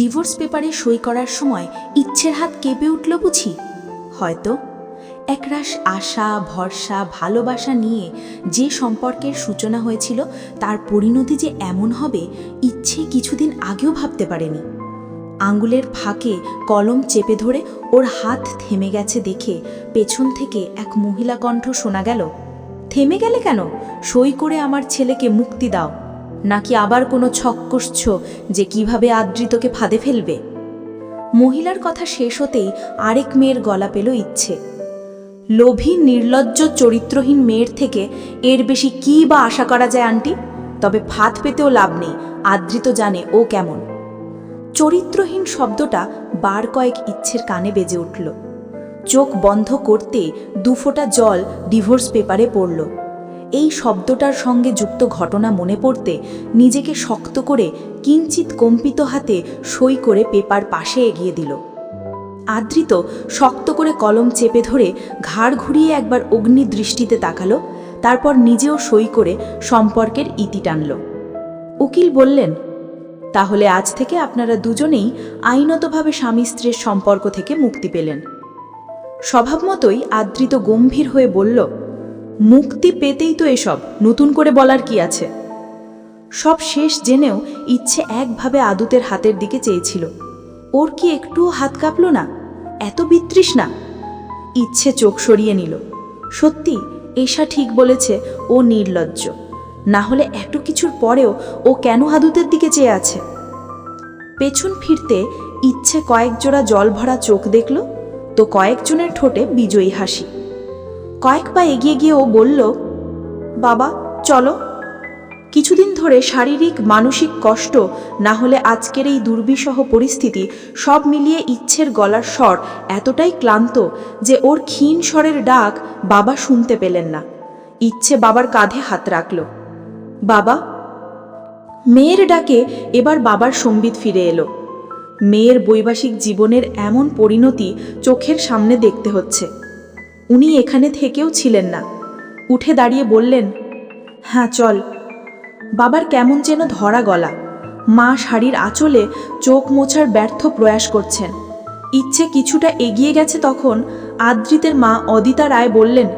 Divorce পেপারে সই করার সময় ইচ্ছের হাত কেঁপে উঠল বুঝি। হয়তো একরাশ আশা, ভরসা, ভালোবাসা নিয়ে যে সম্পর্কের সূচনা হয়েছিল তার পরিণতি যে এমন হবে, ইচ্ছে কিছুদিন আগেও ভাবতে পারেনি। আঙ্গুলের ফাঁকে কলম চেপে ধরে ওর হাত থেমে গেছে দেখে পেছন থেকে এক মহিলা কণ্ঠ শোনা গেল, থেমে গেলে কেন? সই করে আমার ছেলেকে মুক্তি দাও। নাকি আবার কোনো ছক কষছ যে কীভাবে আদৃতকে ফাঁদে ফেলবে? মহিলার কথা শেষ হতেই আরেক মেয়ের গলা পেল ইচ্ছে। লোভী, নির্লজ্জ, চরিত্রহীন মেয়ের থেকে এর বেশি কী বা আশা করা যায়, আন্টি? তবে ফাঁদ পেতেও লাভ নেই আদৃত জানে ও কেমন। চরিত্রহীন শব্দটা বার কয়েক ইচ্ছের কানে বেজে উঠল। চোখ বন্ধ করতে দুফোঁটা জল ডিভোর্স পেপারে পড়ল। এই শব্দটার সঙ্গে যুক্ত ঘটনা মনে পড়তে নিজেকে শক্ত করে কিঞ্চিত কম্পিত হাতে সই করে পেপার পাশে এগিয়ে দিল। আদৃত শক্ত করে কলম চেপে ধরে ঘাড় ঘুরিয়ে একবার অগ্নি দৃষ্টিতে তাকালো, তারপর নিজেও সই করে সম্পর্কের ইতি টানল। উকিল বললেন, তাহলে আজ থেকে আপনারা দুজনেই আইনতভাবে স্বামী স্ত্রীর সম্পর্ক থেকে মুক্তি পেলেন। স্বভাবমতোই আদৃত গম্ভীর হয়ে বলল মুক্তি পেতেই তো এসব। নতুন করে বলার কি আছে? সব শেষ জেনেও ইচ্ছে একভাবে আদুতের হাতের দিকে চেয়েছিল। ওর কি একটুও হাত কাঁপল না? এত বিতৃষ না? ইচ্ছে চোখ সরিয়ে নিল। সত্যি, এশা ঠিক বলেছে, ও নির্লজ্জ। না হলে এত কিছুর পরেও ও কেন আদুতের দিকে চেয়ে আছে? পেছন ফিরতে ইচ্ছে কয়েক জোড়া জল ভরা চোখ দেখল। তো কয়েকজনের ঠোঁটে বিজয়ী হাসি। কয়েক পা এগিয়ে গিয়ে ও বলল, বাবা, চলো। কিছুদিন ধরে শারীরিক, মানসিক কষ্ট, না হলে আজকের এই দুর্বিষহ পরিস্থিতি, সব মিলিয়ে ইচ্ছের গলার স্বর এতটাই ক্লান্ত যে ওর ক্ষীণ স্বরের ডাক বাবা শুনতে পেলেন না। ইচ্ছে বাবার কাঁধে হাত রাখল। বাবা? মেয়ের ডাকে এবার বাবার সম্বিত ফিরে এলো। মেয়ের বৈবাসিক জীবনের এমন পরিণতি চোখের সামনে দেখতে হচ্ছে। উনি এখানে থেকেও ছিলেন না। উঠে দাঁড়িয়ে বললেন হ্যাঁ চল। বাবার কেমন যেন ধরা গলা। মা শাড়ির আঁচলে চোখ মোছার ব্যর্থ প্রয়াস করছেন। ইচ্ছে কিছুটা এগিয়ে গেছে তখন আদ্রিতের মা অদিতা রায় বললেন,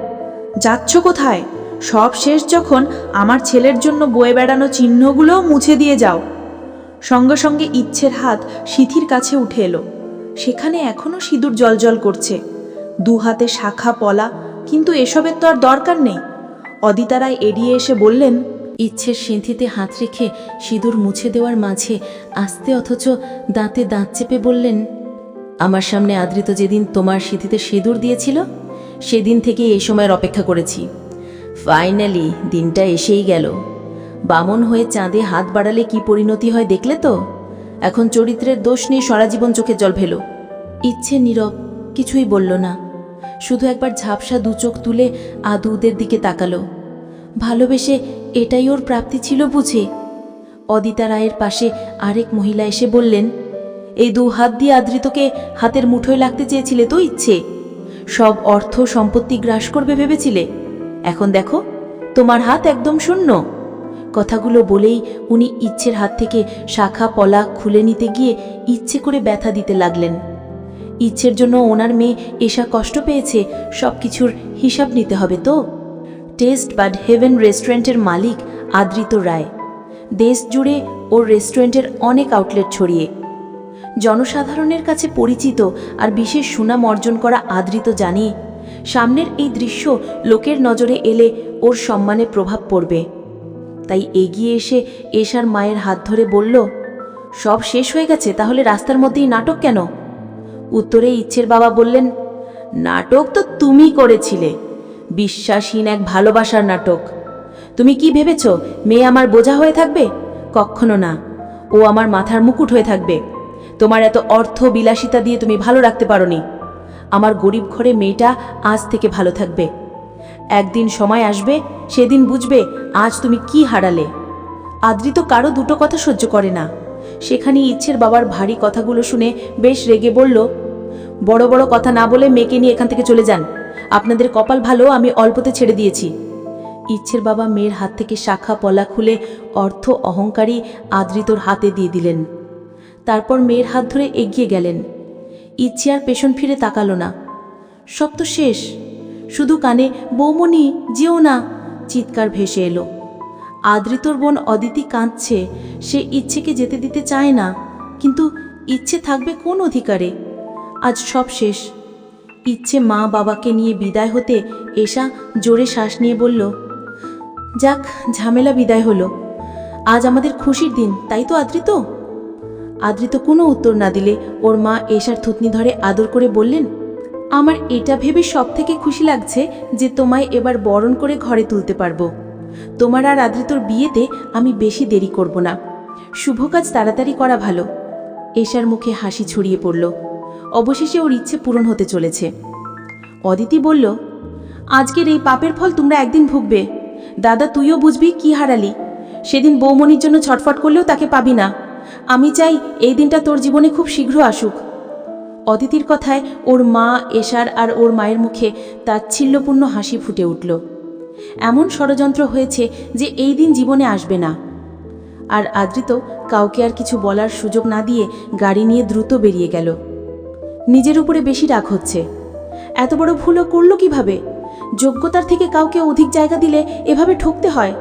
যাচ্ছ কোথায়? সব শেষ যখন আমার ছেলের জন্য বয়ে বেড়ানো চিহ্নগুলোও মুছে দিয়ে যাও। সঙ্গে সঙ্গে ইচ্ছের হাত সিথির কাছে উঠে এলো। সেখানে এখনও সিঁদুর জলজল করছে। দু হাতে শাখা পলা, কিন্তু এসবের তো আর দরকার নেই। অদিতারায় এড়িয়ে এসে বললেন, ইচ্ছের সিঁথিতে হাত রেখে সিঁদুর মুছে দেওয়ার মাঝে আস্তে অথচ দাঁতে দাঁত চেপে বললেন, আমার সামনে আদৃত যেদিন তোমার সিঁথিতে সিঁদুর দিয়েছিল, সেদিন থেকে এই সময়ের অপেক্ষা করেছি। ফাইনালি দিনটা এসেই গেল। বামন হয়ে চাঁদে হাত বাড়ালে কি পরিণতি হয় দেখলে তো? এখন চরিত্রের দোষ নিয়ে সারা জীবন চোখে জল ফেলো। ইচ্ছে নীরব কিছুই বলল না। শুধু একবার ঝাপসা দু চোখ তুলে আদুদের দিকে তাকালো। ভালোবেসে এটাই ওর প্রাপ্তি ছিল বুঝে? অদিতা রায়ের পাশে আরেক মহিলা এসে বললেন, এই দু হাত দিয়ে আদৃতকে হাতের মুঠোয় লাগতে চেয়েছিলে তো ইচ্ছে? সব অর্থ সম্পত্তি গ্রাস করবে ভেবেছিলে? এখন দেখো, তোমার হাত একদম শূন্য। কথাগুলো বলেই উনি ইচ্ছের হাত থেকে শাখা পলা খুলে নিতে গিয়ে ইচ্ছে করে ব্যথা দিতে লাগলেন। ইচ্ছের জন্য ওনার মেয়ে এসা কষ্ট পেয়েছে সব কিছুর হিসাব নিতে হবে তো? টেস্ট বাড হেভেন রেস্টুরেন্টের মালিক আদৃত রায়। দেশ জুড়ে ওর রেস্টুরেন্টের অনেক আউটলেট ছড়িয়ে। জনসাধারণের কাছে পরিচিত আর বিশেষ সুনাম অর্জন করা আদৃত জানি, সামনের এই দৃশ্য লোকের নজরে এলে ওর সম্মানে প্রভাব পড়বে। তাই এগিয়ে এসে এশার মায়ের হাত ধরে বলল, সব শেষ হয়ে গেছে, তাহলে রাস্তার মধ্যেই নাটক কেন? উত্তরে ইচ্ছের বাবা বললেন, নাটক তো তুমি করেছিলে। বিশ্বাসহীন এক ভালোবাসার নাটক। তুমি কি ভেবেছ, মেয়ে আমার বোঝা হয়ে থাকবে? কখনো না। ও আমার মাথার মুকুট হয়ে থাকবে। তোমার এত অর্থ বিলাসিতা দিয়ে তুমি ভালো রাখতে পারোনি। আমার গরিব ঘরে মেয়েটা আজ থেকে ভালো থাকবে। একদিন সময় আসবে, সেদিন বুঝবে আজ তুমি কি হারালে। আদ্রি তো কারও দুটো কথা সহ্য করে না। সেখানে ইচ্ছের বাবার ভারী কথাগুলো শুনে বেশ রেগে বলল বড় বড় কথা না বলে মেয়েকে নিয়ে এখান থেকে চলে যান। আপনাদের কপাল ভালো, আমি অল্পতে ছেড়ে দিয়েছি। ইচ্ছের বাবা মেয়ের হাত থেকে শাখা পলা খুলে অর্থ অহংকারী আদৃতর হাতে দিয়ে দিলেন। তারপর মেয়ের হাত ধরে এগিয়ে গেলেন। ইচ্ছে আর পেছন ফিরে তাকালো না। সব তো শেষ। শুধু কানে বৌমনি যেও না। চিৎকার ভেসে এলো। আদৃতর বোন অদিতি কাঁদছে। সে ইচ্ছেকে যেতে দিতে চায় না। কিন্তু ইচ্ছে থাকবে কোন অধিকারে? আজ সব শেষ। ইচ্ছে মা বাবাকে নিয়ে বিদায় হতে এসা জোরে শ্বাস নিয়ে বলল, যাক, ঝামেলা বিদায় হলো। আজ আমাদের খুশির দিন, তাই তো আদৃত আদৃত কোনো উত্তর না দিলে ওর মা এশার থুতনি ধরে আদর করে বললেন, আমার এটা ভেবে সব থেকে খুশি লাগছে যে তোমায় এবার বরণ করে ঘরে তুলতে পারব। তোমার আর আদৃতর বিয়েতে আমি বেশি দেরি করব না। শুভ কাজ তাড়াতাড়ি করা ভালো। এশার মুখে হাসি ছড়িয়ে পড়ল। অবশেষে ওর ইচ্ছে পূরণ হতে চলেছে। অদিতি বলল, আজকের এই পাপের ফল তোমরা একদিন ভুগবে। দাদা, তুইও বুঝবি কি হারালি। সেদিন বৌমনির জন্য ছটফট করলেও তাকে পাবি না। আমি চাই এই দিনটা তোর জীবনে খুব শীঘ্র আসুক। অদিতির কথায় ওর মা, এশার আর ওর মায়ের মুখে তার তাচ্ছিল্যপূর্ণ হাসি ফুটে উঠল। এমন ষড়যন্ত্র হয়েছে যে এই দিন জীবনে আসবে না। আর আদৃত কাউকে আর কিছু বলার সুযোগ না দিয়ে গাড়ি নিয়ে দ্রুত বেরিয়ে গেল। নিজের উপরে বেশি রাগ হচ্ছে। এত বড় ভুলও করল কীভাবে? যোগ্যতার থেকে কাউকে অধিক জায়গা দিলে এভাবে ঠকতে হয়?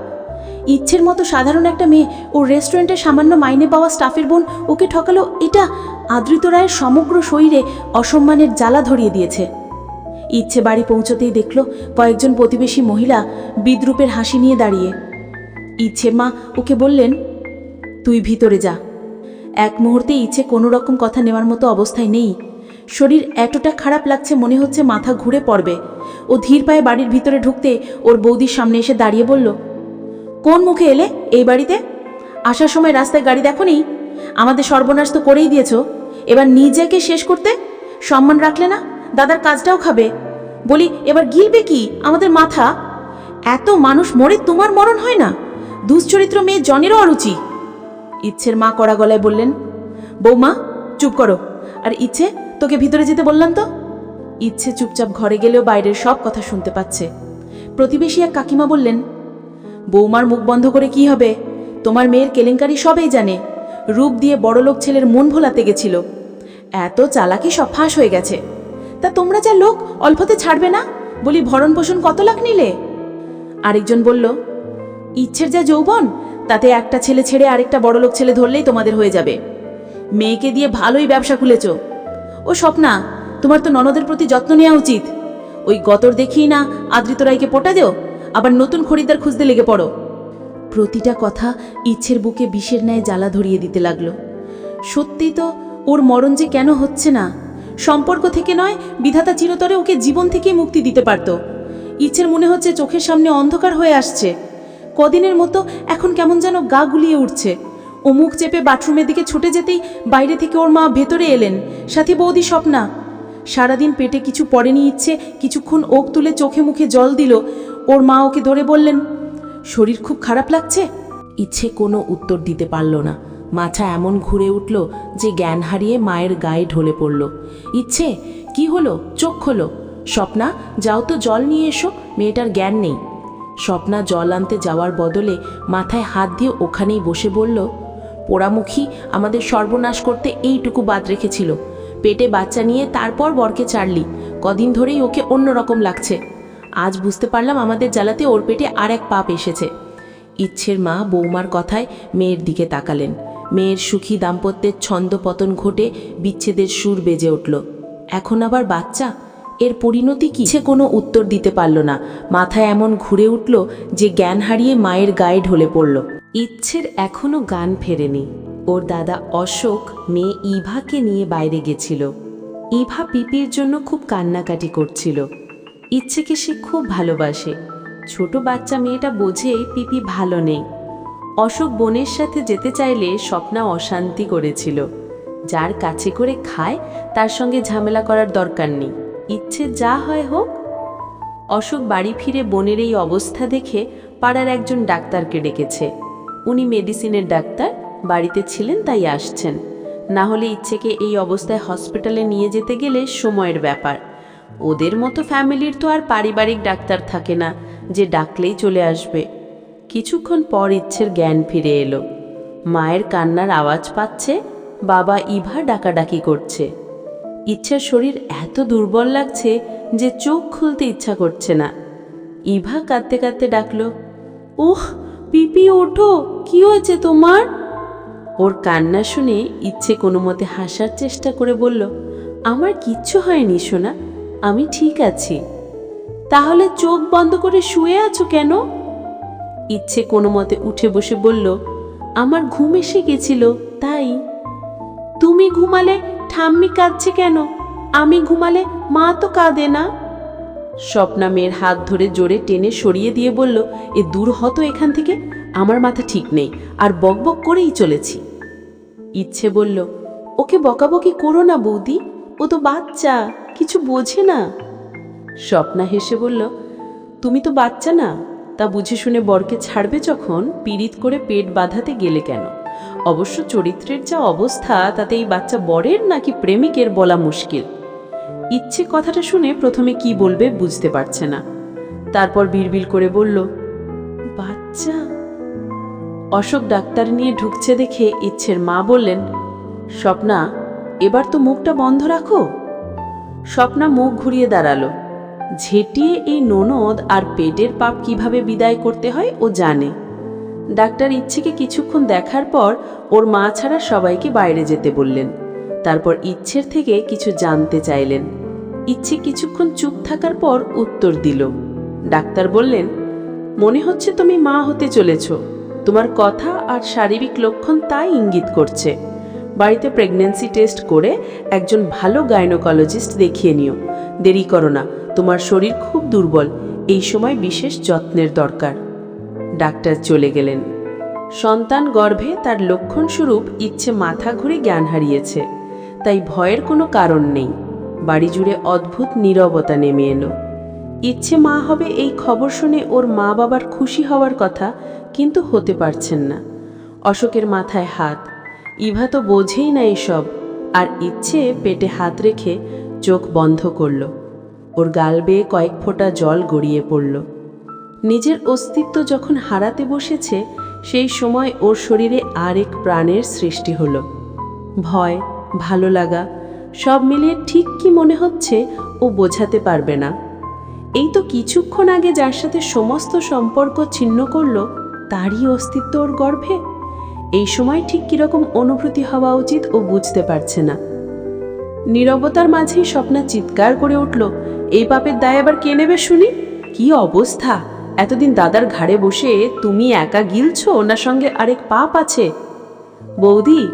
ইচ্ছের মতো সাধারণ একটা মেয়ে ও রেস্টুরেন্টে সামান্য মাইনে পাওয়া স্টাফের বোন ওকে ঠকালো, এটা আদৃত রায়ের সমগ্র শরীরে অসম্মানের জ্বালা ধরিয়ে দিয়েছে। ইচ্ছে বাড়ি পৌঁছতেই দেখল কয়েকজন প্রতিবেশী মহিলা বিদ্রুপের হাসি নিয়ে দাঁড়িয়ে। ইচ্ছে মা ওকে বললেন, তুই ভিতরে যা। এক মুহূর্তে ইচ্ছে কোনো রকম কথা নেওয়ার মতো অবস্থায় নেই। শরীর এতটা খারাপ লাগছে মনে হচ্ছে মাথা ঘুরে পড়বে। ও ধীর পায়ে বাড়ির ভিতরে ঢুকতে ওর বৌদির সামনে এসে দাঁড়িয়ে বলল, কোন মুখে এলে এই বাড়িতে? আসার সময় রাস্তায় গাড়ি দেখো দেখনি আমাদের সর্বনাশ তো করেই দিয়েছ। এবার নিজেকে শেষ করতে সম্মান রাখলে না দাদার কাজটাও খাবে। বলি, এবার গিলবে কি? আমাদের মাথা? এত মানুষ মরে তোমার মরণ হয় না। দুশ্চরিত্র মেয়ে জনেরও অরুচি। ইচ্ছের মা কড়া গলায় বললেন, বৌমা, চুপ করো। আর ইচ্ছে তোকে ভিতরে যেতে বললাম তো? ইচ্ছে চুপচাপ ঘরে গেলেও বাইরের সব কথা শুনতে পাচ্ছে। প্রতিবেশী এক কাকিমা বললেন, বৌমার মুখ বন্ধ করে কি হবে? তোমার মেয়ের কেলেঙ্কারি সবেই জানে। রূপ দিয়ে বড়লোক ছেলের মন ভোলাতে গেছিল। এত চালাকি সব ফাঁস হয়ে গেছে। তা তোমরা যা লোক, অল্পতে ছাড়বে না? বলি, ভরণ পোষণ কত লাখ নিলে? আরেকজন বলল, ইচ্ছের যা যৌবন, তাতে একটা ছেলে ছেড়ে আরেকটা বড়লোক ছেলে ধরলেই তোমাদের হয়ে যাবে। মেয়েকে দিয়ে ভালোই ব্যবসা খুলেছ। ও স্বপ্না, তোমার তো ননদের প্রতি যত্ন নেওয়া উচিত। ওই গতর দেখিই না আদৃত রায়কে পোটা দেও, আবার নতুন খরিদ্দার খুঁজতে লেগে পড়ো। প্রতিটা কথা ইচ্ছের বুকে বিষের ন্যায় জ্বালা ধরিয়ে দিতে লাগল। সত্যি তো ওর মরণ যে কেন হচ্ছে না? সম্পর্ক থেকে নয়, বিধাতা চিরতরে ওকে জীবন থেকেই মুক্তি দিতে পারত। ইচ্ছের মনে হচ্ছে চোখের সামনে অন্ধকার হয়ে আসছে। কদিনের মতো এখন কেমন যেন গা গুলিয়ে উঠছে। ও মুখ চেপে বাথরুমের দিকে ছুটে যেতেই বাইরে থেকে ওর মা ভেতরে এলেন। সাথে বৌদি স্বপ্না। সারাদিন পেটে কিছু পড়েনি ইচ্ছে, কিছুক্ষণ ওক তুলে চোখে মুখে জল দিল। ওর মা ওকে ধরে বললেন, শরীর খুব খারাপ লাগছে? ইচ্ছে কোনো উত্তর দিতে পারল না। মাথা এমন ঘুরে উঠল যে জ্ঞান হারিয়ে মায়ের গায়ে ঢলে পড়ল। ইচ্ছে, কি হলো? চোখ হলো স্বপ্না, যাও তো জল নিয়ে এসো, মেয়েটার জ্ঞান নেই। স্বপ্না জল আনতে যাওয়ার বদলে মাথায় হাত দিয়ে ওখানেই বসে বলল পোড়ামুখী আমাদের সর্বনাশ করতে এইটুকু বাদ রেখেছিল। পেটে বাচ্চা নিয়ে তারপর বরকে চাড়লি। কদিন ধরেই ওকে অন্য রকম লাগছে। আজ বুঝতে পারলাম আমাদের জ্বালাতে ওর পেটে আর এক পাপ এসেছে। ইচ্ছের মা বৌমার কথায় মেয়ের দিকে তাকালেন। মেয়ের সুখী দাম্পত্যের ছন্দ পতন ঘটে বিচ্ছেদের সুর বেজে উঠল। এখন আবার বাচ্চা? এর পরিণতি কি? সে কোনো উত্তর দিতে পারল না। মাথায় এমন ঘুরে উঠল যে জ্ঞান হারিয়ে মায়ের গায়ে ঢলে পড়ল। ইচ্ছের এখনও গান ফেরেনি। ওর দাদা অশোক মেয়ে ইভাকে নিয়ে বাইরে গেছিল। ইভা পিপির জন্য খুব কান্নাকাটি করছিল। ইচ্ছেকে সে খুব ভালোবাসে। ছোট বাচ্চা মেয়েটা বোঝে পিপি ভালো নেই। অশোক বোনের সাথে যেতে চাইলে স্বপ্না অশান্তি করেছিল। যার কাছে করে খায়, তার সঙ্গে ঝামেলা করার দরকার নেই। ইচ্ছে যা হয় হোক। অশোক বাড়ি ফিরে বোনের এই অবস্থা দেখে পাড়ার একজন ডাক্তারকে ডেকেছে। উনি মেডিসিনের ডাক্তার, বাড়িতে ছিলেন তাই আসছেন। না হলে ইচ্ছেকে এই অবস্থায় হসপিটালে নিয়ে যেতে গেলে সময়ের ব্যাপার। ওদের মতো ফ্যামিলির তো আর পারিবারিক ডাক্তার থাকে না, যে ডাকলেই চলে আসবে। কিছুক্ষণ পর ইচ্ছের জ্ঞান ফিরে এলো। মায়ের কান্নার আওয়াজ পাচ্ছে, বাবা ইভা ডাকাডাকি করছে। ইচ্ছার শরীর এত দুর্বল লাগছে যে চোখ খুলতে ইচ্ছা করছে না। ইভা কাঁদতে কাঁদতে ডাকলো, উহ পিপি, ওঠো, কি হয়েছে তোমার? ওর কান্না শুনে ইচ্ছে কোনো মতে হাসার চেষ্টা করে বলল, আমার কিচ্ছু হয়নি, সোনা, আমি ঠিক আছি। তাহলে চোখ বন্ধ করে শুয়ে আছো কেন? ইচ্ছে কোনো মতে উঠে বসে বলল, আমার ঘুম এসে গেছিল, তাই। তুমি ঘুমালে ঠাম্মি কাঁদছে কেন? আমি ঘুমালে মা তো কাঁদে না? স্বপ্না মেয়ের হাত ধরে জোরে টেনে সরিয়ে দিয়ে বলল, এ দূর হতো এখান থেকে? আমার মাথা ঠিক নেই, আর বকবক করেই চলেছি। ইচ্ছে বলল, ওকে বকাবকি করো না বৌদি, ও তো বাচ্চা, কিছু বোঝে না। স্বপ্না হেসে বলল, তুমি তো বাচ্চা না, তা বুঝে শুনে বরকে ছাড়বে যখন? পীড়িত করে পেট বাঁধাতে গেলে কেন? অবশ্য চরিত্রের যা অবস্থা, তাতে এই বাচ্চা বরের নাকি প্রেমিকের বলা মুশকিল? ইচ্ছে কথাটা শুনে প্রথমে কি বলবে বুঝতে পারছে না। তারপর বিড়বিড় করে বলল, বাচ্চা। অশোক ডাক্তার নিয়ে ঢুকছে দেখে ইচ্ছের মা বললেন, স্বপ্না, এবার তো মুখটা বন্ধ রাখো। স্বপ্না মুখ ঘুরিয়ে দাঁড়াল। ঝেটিয়ে এই ননদ আর পেটের পাপ কীভাবে বিদায় করতে হয় ও জানে। ডাক্তার ইচ্ছেকে কিছুক্ষণ দেখার পর ওর মা ছাড়া সবাইকে বাইরে যেতে বললেন। তারপর ইচ্ছের থেকে কিছু জানতে চাইলেন। ইচ্ছে কিছুক্ষণ চুপ থাকার পর উত্তর দিল। ডাক্তার বললেন, মনে হচ্ছে তুমি মা হতে চলেছ। তোমার কথা আর শারীরিক লক্ষণ তাই ইঙ্গিত করছে। বাড়িতে প্রেগন্যান্সি টেস্ট করে একজন ভালো গাইনোকোলজিস্ট দেখিয়ে নিও। দেরি করো না, তোমার শরীর খুব দুর্বল। এই সময় বিশেষ যত্নের দরকার। ডাক্তার চলে গেলেন। সন্তান গর্ভে তার লক্ষণস্বরূপ ইচ্ছে মাথা ঘুরে জ্ঞান হারিয়েছে। তাই ভয়ের কোনো কারণ নেই। বাড়ি জুড়ে অদ্ভুত নীরবতা নেমে এলো। ইচ্ছে মা হবে এই খবর শুনে ওর মা বাবার খুশি হওয়ার কথা কিন্তু হতে পারছেন না। অশোকের মাথায় হাত। ইভা তো বোঝেই না এসব। আর ইচ্ছে পেটে হাত রেখে চোখ বন্ধ করল। ওর গাল বেয়ে কয়েক ফোঁটা জল গড়িয়ে পড়ল। নিজের অস্তিত্ব যখন হারাতে বসেছে, সেই সময় ওর শরীরে আরেক প্রাণের সৃষ্টি হলো। ভয়, ভালো লাগা সব মিলিয়ে ঠিক কি মনে হচ্ছে ও বোঝাতে পারবে না। এই তো কিছুক্ষণ আগে যার সাথে সমস্ত সম্পর্ক ছিন্ন করল, তারই অস্তিত্ব ওর গর্ভে। এই সময় ঠিক কীরকম অনুভূতি হওয়া উচিত ও বুঝতে পারছে না। নীরবতার মাঝেই স্বপ্না চিৎকার করে উঠল, এই পাপের দায় আবার কে নেবে শুনি? কি অবস্থা? এতদিন দাদার ঘাড়ে বসে তুমি একা গিলছো ওনার সঙ্গে আরেক পাপ আছে? বৌদি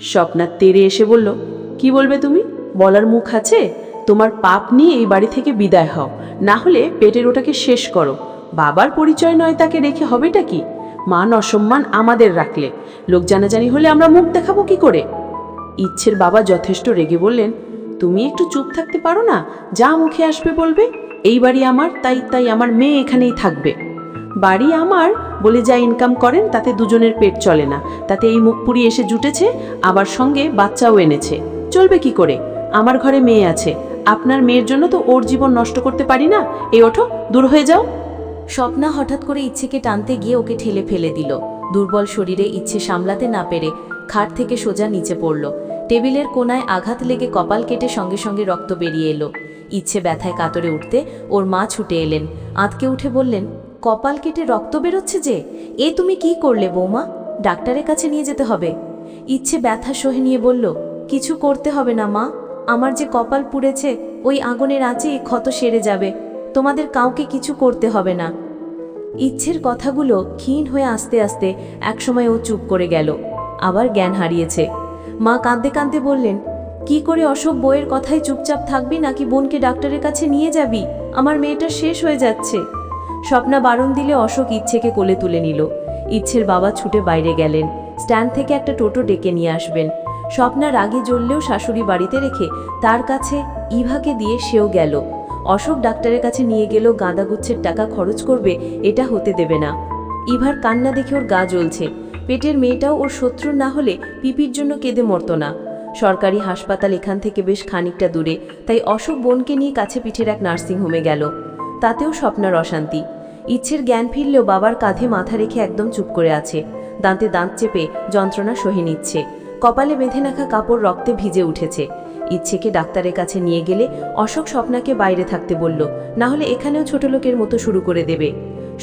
স্বপ্নার তেরে এসে বলল কি বলবে তুমি? বলার মুখ আছে? তোমার পাপ নিয়ে এই বাড়ি থেকে বিদায় হও। না হলে পেটের ওটাকে শেষ করো। বাবার পরিচয় নয় তাকে রেখে হবেটা কি? মান অসম্মান আমাদের রাখলে। লোক জানাজানি হলে আমরা মুখ দেখাবো কি করে? ইচ্ছের বাবা যথেষ্ট রেগে বললেন, তুমি একটু চুপ থাকতে পারো না? যা মুখে আসবে বলবে। এই বাড়ি আমার, তাই তাই আমার মেয়ে এখানেই থাকবে। বাড়ি আমার বলে যা ইনকাম করেন, তাতে দুজনের পেট চলে না। তাতে এই মুখ পুরি এসে জুটেছে, আবার সঙ্গে বাচ্চাও এনেছে। চলবে কি করে? আমার ঘরে মেয়ে আছে। আপনার মেয়ের জন্য তো ওর জীবন নষ্ট করতে পারি না। এই ওঠো, দূর হয়ে যাও। স্বপ্না হঠাৎ করে ইচ্ছেকে টানতে গিয়ে ওকে ঠেলে ফেলে দিল। দুর্বল শরীরে ইচ্ছে সামলাতে না পেরে খাট থেকে সোজা নিচে পড়ল। টেবিলের কোনায় আঘাত লেগে কপাল কেটে সঙ্গে সঙ্গে রক্ত বেরিয়ে এলো। ইচ্ছে ব্যথায় কাতরে উঠতে ওর মা ছুটে এলেন। আঁতকে উঠে বললেন, কপাল কেটে রক্ত বেরোচ্ছে যে? এ তুমি কি করলে বৌমা? ডাক্তারের কাছে নিয়ে যেতে হবে। ইচ্ছে ব্যথা সহে নিয়ে বলল কিছু করতে হবে না, মা। আমার যে কপাল পুড়েছে, ওই আগুনের আঁচে ক্ষত সেরে যাবে। তোমাদের কাউকে কিছু করতে হবে না। ইচ্ছের কথাগুলো ক্ষীণ হয়ে আস্তে আস্তে একসময় ও চুপ করে গেল। আবার জ্ঞান হারিয়েছে। মা কাঁদতে কাঁদতে বললেন, কি করে অশোক বইয়ের কথায় চুপচাপ থাকবি নাকি বোনকে ডাক্তারের কাছে নিয়ে যাবি? আমার মেয়েটা শেষ হয়ে যাচ্ছে। স্বপ্না বারণ দিলে অশোক ইচ্ছেকে কোলে তুলে নিল। ইচ্ছের বাবা ছুটে বাইরে গেলেন। স্ট্যান্ড থেকে একটা টোটো ডেকে নিয়ে আসবেন। স্বপ্না রাগে জ্বললেও শাশুড়ি বাড়িতে রেখে তার কাছে ইভাকে দিয়ে সেও গেল। অশোক ডাক্তারের কাছে নিয়ে গেলেও গাঁদাগুচ্ছের টাকা খরচ করবে এটা হতে দেবে না। ইভার কান্না দেখে ওর গা জ্বলছে। পেটের মেয়েটাও ওর শত্রু না হলে পিপির জন্য কেঁদে মরতো না। সরকারি হাসপাতাল এখান থেকে বেশ খানিকটা দূরে, তাই অশোক বোনকে নিয়ে কাছে পিঠের এক নার্সিংহোমে গেল। তাতেও স্বপ্নার অশান্তি। ইচ্ছের জ্ঞান ফিরলেও বাবার কাঁধে মাথা রেখে একদম চুপ করে আছে। দাঁতে দাঁত চেপে যন্ত্রণা সহে নিচ্ছে। কপালে বেঁধে রাখা কাপড় রক্তে ভিজে উঠেছে। ইচ্ছেকে ডাক্তারের কাছে নিয়ে গেলে অশোক স্বপ্নাকে বাইরে থাকতে বলল, না হলে এখানেও ছোট লোকের মতো শুরু করে দেবে।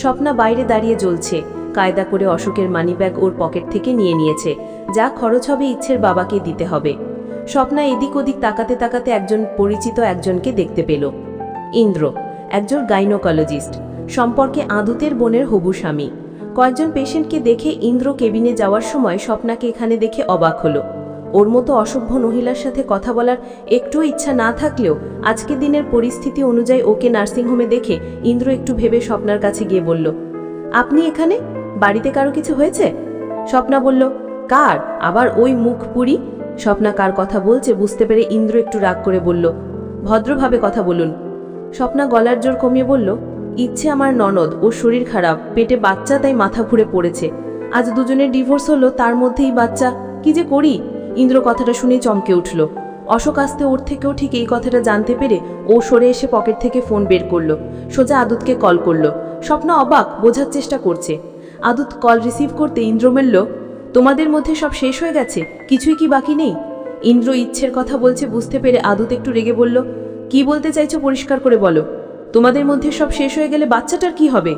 স্বপ্না বাইরে দাঁড়িয়ে জ্বলছে। কায়দা করে অশোকের মানিব্যাগ ওর পকেট থেকে নিয়ে নিয়েছে। যা খরচ হবে ইচ্ছের বাবাকে দিতে হবে। স্বপ্না এদিক ওদিক তাকাতে তাকাতে একজন পরিচিত একজনকে দেখতে পেল। ইন্দ্র, একজন গাইনোকোলজিস্ট। সম্পর্কে আদুতের বোনের হবু স্বামী। কয়েকজন পেশেন্টকে দেখে ইন্দ্র কেবিনে যাওয়ার সময় স্বপ্নাকে এখানে দেখে অবাক হলো। ওর মতো অসভ্য মহিলার সাথে কথা বলার একটুও ইচ্ছা না থাকলেও আজকে দিনের পরিস্থিতি অনুযায়ী ওকে নার্সিংহোমে দেখে ইন্দ্র একটু ভেবে স্বপ্নার কাছে গিয়ে বলল, আপনি এখানে? বাড়িতে কারও কিছু হয়েছে? স্বপ্না বলল, কার? আবার ওই মুখ পুরি? স্বপ্না কার কথা বলছে বুঝতে পেরে ইন্দ্র একটু রাগ করে বলল, ভদ্রভাবে কথা বলুন। স্বপ্না গলার জোর কমিয়ে বলল ইচ্ছে আমার ননদ ওর শরীর খারাপ, পেটে বাচ্চা তাই মাথা ঘুরে পড়েছে। আজ দুজনের ডিভোর্স হলো, তার মধ্যেই বাচ্চা। কি যে করি? ইন্দ্র কথাটা শুনে চমকে উঠল। অশোক আসতে ওর থেকেও ঠিক এই কথাটা জানতে পেরে ও সরে এসে পকেট থেকে ফোন বের করল। সোজা আদুতকে কল করল। স্বপ্ন অবাক, বোঝার চেষ্টা করছে। আদুত কল রিসিভ করতে ইন্দ্র মেলল, তোমাদের মধ্যে সব শেষ হয়ে গেছে? কিছুই কি বাকি নেই? ইন্দ্র ইচ্ছের কথা বলছে বুঝতে পেরে আদুত একটু রেগে বলল, কি বলতে চাইছো পরিষ্কার করে বলো। তোমাদের মধ্যে সব শেষ হয়ে গেলে বাচ্চাটার কি হবে?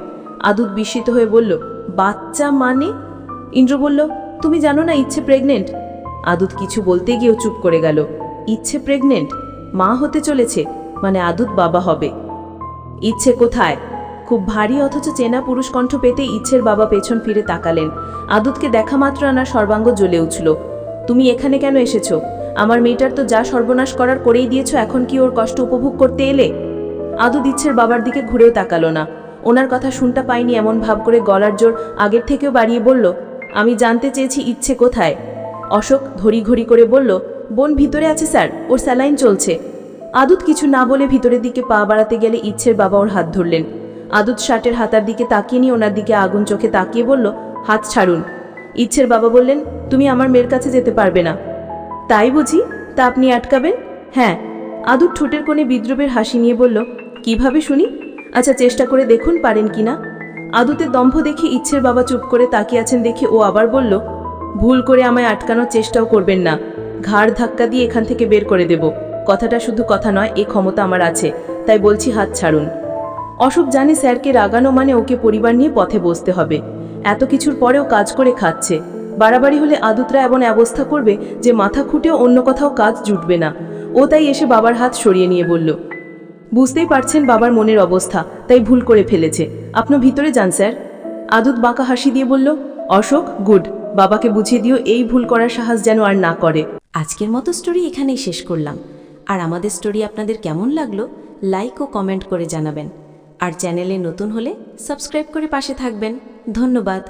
আদুত বিস্মিত হয়ে বলল, বাচ্চা মানে? ইন্দ্র বলল, তুমি জানো না ইচ্ছে প্রেগনেন্ট? আদুত কিছু বলতে গিয়েও চুপ করে গেল। ইচ্ছে প্রেগনেন্ট? মা হতে চলেছে মানে আদুত বাবা হবে। ইচ্ছে কোথায়? খুব ভারী অথচ চেনা পুরুষ কণ্ঠ পেতে ইচ্ছের বাবা পেছন ফিরে তাকালেন। আদুতকে দেখা মাত্র আনার সর্বাঙ্গ জ্বলে উঠল। তুমি এখানে কেন এসেছ? আমার মেয়েটার তো যা সর্বনাশ করার করেই দিয়েছ, এখন কি ওর কষ্ট উপভোগ করতে এলে? আদুত ইচ্ছের বাবার দিকে ঘুরেও তাকালো না। ওনার কথা শুনতে পাইনি এমন ভাব করে গলার জোর আগের থেকেও বাড়িয়ে বলল, আমি জানতে চেয়েছি ইচ্ছে কোথায়? অশোক ধরি ঘড়ি করে বলল, বোন ভিতরে আছে স্যার, ওর স্যালাইন চলছে। আদুত কিছু না বলে ভিতরের দিকে পা বাড়াতে গেলে ইচ্ছের বাবা ওর হাত ধরলেন। আদুত শার্টের হাতার দিকে তাকিয়ে নিয়ে ওনার দিকে আগুন চোখে তাকিয়ে বলল, হাত ছাড়ুন। ইচ্ছের বাবা বললেন, তুমি আমার মেয়ের কাছে যেতে পারবে না। তাই বুঝি? তা আপনি আটকাবেন? হ্যাঁ। আদুর ঠোঁটের কোণে বিদ্রুপের হাসি নিয়ে বলল কীভাবে শুনি? আচ্ছা চেষ্টা করে দেখুন পারেন কিনা আদুতে দম্ভ দেখে ইচ্ছের বাবা চুপ করে তাকিয়ে আছেন দেখে ও আবার বলল, ভুল করে আমায় আটকানোর চেষ্টাও করবেন না। ঘাড় ধাক্কা দিয়ে এখান থেকে বের করে দেব। কথাটা শুধু কথা নয়, এ ক্ষমতা আমার আছে। তাই বলছি হাত ছাড়ুন। অশোক জানে স্যারকে রাগানো মানে ওকে পরিবার নিয়ে পথে বসতে হবে। এত কিছুর পরেও কাজ করে খাচ্ছে। বাড়াবাড়ি হলে আদুতরা এমন অবস্থা করবে যে মাথা খুঁটেও অন্য কোথাও কাজ জুটবে না। ও তাই এসে বাবার হাত সরিয়ে নিয়ে বলল বুঝতেই পারছেন বাবার মনের অবস্থা, তাই ভুল করে ফেলেছে। আপনি ভিতরে যান, স্যার। আদুত বাঁকা হাসি দিয়ে বলল, অশোক, গুড। বাবাকে বুঝিয়ে দিও, এই ভুল করার সাহস যেন আর না করে। আজকের মতো স্টোরি এখানেই শেষ করলাম। আর আমাদের স্টোরি আপনাদের কেমন লাগল লাইক ও কমেন্ট করে জানাবেন। আর চ্যানেলে নতুন হলে সাবস্ক্রাইব করে পাশে থাকবেন। ধন্যবাদ।